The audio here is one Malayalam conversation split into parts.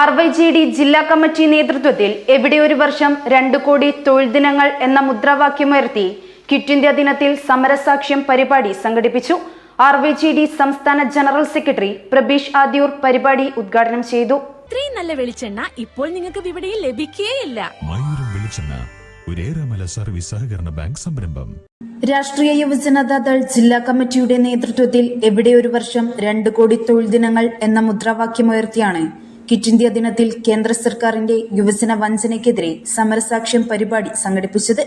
ആർ വൈ ജി ഡി ജില്ലാ കമ്മിറ്റി നേതൃത്വത്തിൽ എവിടെ ഒരു വർഷം രണ്ടു കോടി തൊഴിൽ ദിനങ്ങൾ എന്ന മുദ്രാവാക്യമുയർത്തി ക്വിറ്റ് ഇന്ത്യ ദിനത്തിൽ സമരസാക്ഷ്യം പരിപാടി സംഘടിപ്പിച്ചു. ആർ വൈ ജി ഡി സംസ്ഥാന ജനറൽ സെക്രട്ടറി പ്രബീഷ് ആദ്യൂർ പരിപാടി ഉദ്ഘാടനം ചെയ്തു. ഇത്രയും നല്ല വെളിച്ചെണ്ണ ഇപ്പോൾ നിങ്ങൾക്ക് വിപണിയിൽ ലഭിക്കുകയില്ല ഒരേറെമല സർവീസ് സഹകരണ ബാങ്ക് സംരംഭം. രാഷ്ട്രീയ യുവജനതാദൾ ജില്ലാ കമ്മിറ്റിയുടെ നേതൃത്വത്തിൽ എവിടെ ഒരു വർഷം രണ്ട് കോടി തൊഴിൽ ദിനങ്ങൾ എന്ന മുദ്രാവാക്യമുയർത്തിയാണ് ക്വിറ്റ് ഇന്ത്യ ദിനത്തിൽ കേന്ദ്ര സർക്കാരിന്റെ യുവജന വഞ്ചനയ്ക്കെതിരെ സമരസാക്ഷ്യം പരിപാടി സംഘടിപ്പിച്ചത്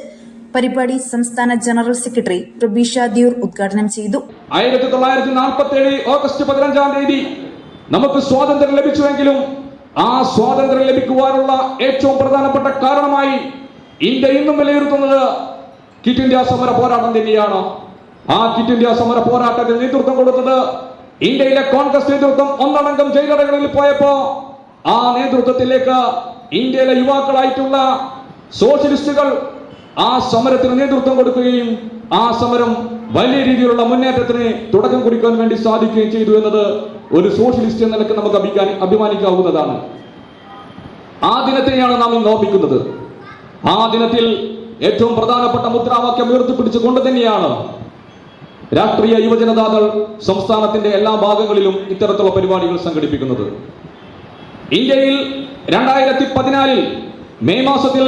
പരിപാടി സംസ്ഥാന ജനറൽ സെക്രട്ടറി പ്രബീഷ ദിയൂർ ഉദ്ഘാടനം ചെയ്തു. ആയിരത്തി തൊള്ളായിരത്തി നാൽപ്പത്തി ഏഴ് ഓഗസ്റ്റ് പതിനഞ്ചാം തീയതി നമുക്ക് സ്വാതന്ത്ര്യം ലഭിച്ചുവെങ്കിലും ആ സ്വാതന്ത്ര്യം ലഭിക്കുവാനുള്ള ഏറ്റവും പ്രധാനപ്പെട്ട കാരണമായി ഇന്ത്യ ഇന്നും വിലയിരുത്തുന്നത് കിറ്റ് ഇന്ത്യ സമര പോരാട്ടം തന്നെയാണ്. ആ കിറ്റ് ഇന്ത്യ സമര പോരാട്ടത്തിൽ നേതൃത്വം കൊടുത്തത് ഇന്ത്യയിലെ കോൺഗ്രസ് നേതൃത്വം ഒന്നടങ്കം ജയിലറകളിൽ പോയപ്പോ ആ നേതൃത്വത്തിലേക്ക് ഇന്ത്യയിലെ യുവാക്കളായിട്ടുള്ള സോഷ്യലിസ്റ്റുകൾ ആ സമരത്തിന് നേതൃത്വം കൊടുക്കുകയും ആ സമരം വലിയ രീതിയിലുള്ള മുന്നേറ്റത്തിന് തുടക്കം കുറിക്കാൻ വേണ്ടി സാധിക്കുകയും ചെയ്തു എന്നത് ഒരു സോഷ്യലിസ്റ്റ് എന്ന നിലയ്ക്ക് നമുക്ക് അഭിമാനി- അഭിമാനിക്കാവുന്നതാണ്. ആ ദിനത്തെയാണ് നാം ഇന്ന് ഓർമ്മിക്കുന്നത്. ആ ദിനത്തിൽ ഏറ്റവും പ്രധാനപ്പെട്ട മുദ്രാവാക്യം ഉയർത്തിപ്പിടിച്ചുകൊണ്ട് തന്നെയാണ് രാഷ്ട്രീയ യുവജനതാദൾ സംസ്ഥാനത്തിന്റെ എല്ലാ ഭാഗങ്ങളിലും ഇത്തരത്തിലുള്ള പരിപാടികൾ സംഘടിപ്പിക്കുന്നത്. ഇന്ത്യയിൽ രണ്ടായിരത്തി പതിനാലിൽ മെയ് മാസത്തിൽ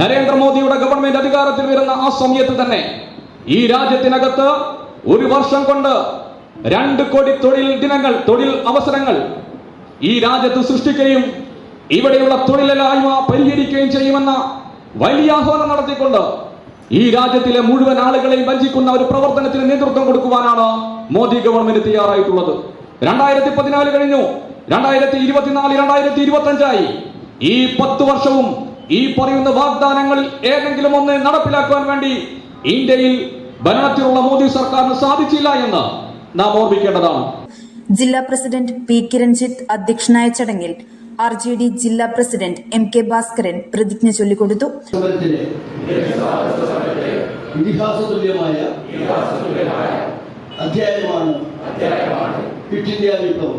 നരേന്ദ്രമോദിയുടെ ഗവൺമെന്റ് അധികാരത്തിൽ വരുന്ന ആ സമയത്ത് തന്നെ ഈ രാജ്യത്തിനകത്ത് ഒരു വർഷം കൊണ്ട് രണ്ട് കോടി തൊഴിൽ ദിനങ്ങൾ തൊഴിൽ അവസരങ്ങൾ ഈ രാജ്യത്ത് സൃഷ്ടിക്കുകയും ഇവിടെയുള്ള തൊഴിലില്ലായ്മ പരിഹരിക്കുകയും ചെയ്യുമെന്ന വലിയ ആഹ്വാനം നടത്തിക്കൊണ്ട് ഈ രാജ്യത്തിലെ മുഴുവൻ ആളുകളെയും വഞ്ചിക്കുന്ന ഒരു പ്രവർത്തനത്തിന് നേതൃത്വം കൊടുക്കുവാനാണ് മോദി ഗവൺമെന്റ് തയ്യാറായിട്ടുള്ളത്. രണ്ടായിരത്തി പതിനാല് കഴിഞ്ഞു. രണ്ടായിരത്തി ഇരുപത്തിനാല് രണ്ടായിരത്തി ഇരുപത്തി അഞ്ചായി ഈ പത്ത് വർഷവും ഈ പറയുന്ന വാഗ്ദാനങ്ങളിൽ ഏതെങ്കിലും ഒന്ന് നടപ്പിലാക്കുവാൻ വേണ്ടി ഇന്ത്യയിൽ ഭരണത്തിലുള്ള മോദി സർക്കാരിന് സാധിച്ചില്ല എന്ന് നാം ഓർമ്മിക്കേണ്ടതാണ്. ജില്ലാ പ്രസിഡന്റ് പി കിരൺജിത്ത് അധ്യക്ഷനായ ചടങ്ങിൽ ആർ ജെ ഡി ജില്ലാ പ്രസിഡന്റ് എം കെ ഭാസ്കരൻ പ്രതിജ്ഞ ചൊല്ലിക്കൊടുത്തു. ഇതിഹാസ തുല്യമായ അധ്യായമാണ് ക്വിറ്റ് ഇന്ത്യ വിപ്ലവം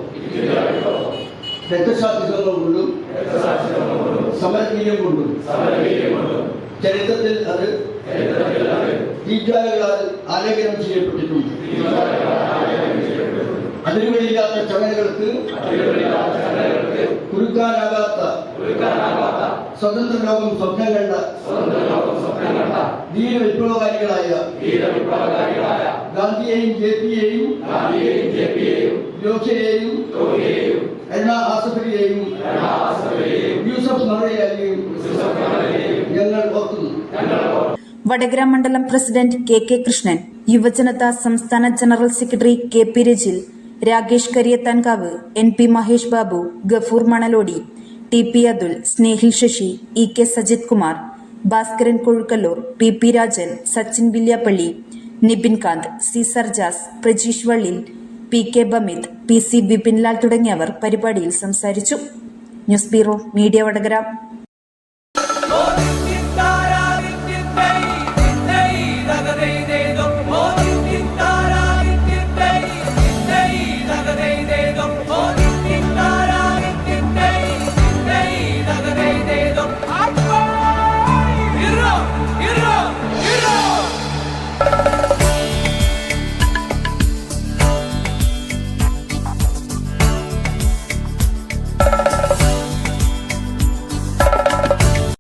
രക്തസാക്ഷിത്വങ്ങൾ കൊണ്ടും സമരവീര്യം കൊണ്ടും ചരിത്രത്തിൽ അത് തീജ്വാലകളാൽ ആലേഖനം ചെയ്യപ്പെട്ടിട്ടുണ്ട്. അതിരുകളില്ലാത്ത ചങ്ങലകൾക്ക് കുറുക്കാനാകാത്ത സ്വതന്ത്ര ലോകം സ്വപ്നം കണ്ട വീര വിപ്ലവകാരികളായ ഗാന്ധിയെയും ജെ പിയെയും ജോഷയെയും എല്ലാ ആസഫലിയെയും യൂസഫ് മറയെയും ഞങ്ങൾ ഓർക്കുന്നു. വടകര മണ്ഡലം president K K Krishnan Yuvajanata സംസ്ഥാന general secretary K P Rajil Rakesh Kariyathankavu N P Mahesh Babu Gafoor Manalodi T P Athul Snehil Sasi E K Sajith Kumar Bhaskaran Kozhukkallur P P Rajan Sachin Villiappally Nibin Kanth C Sarjas Prajeesh Vallil P K Bamith P C Bipinlal തുടങ്ങിയവർ പരിപാടിയിൽ സംസാരിച്ചു. News bureau media Vadakara.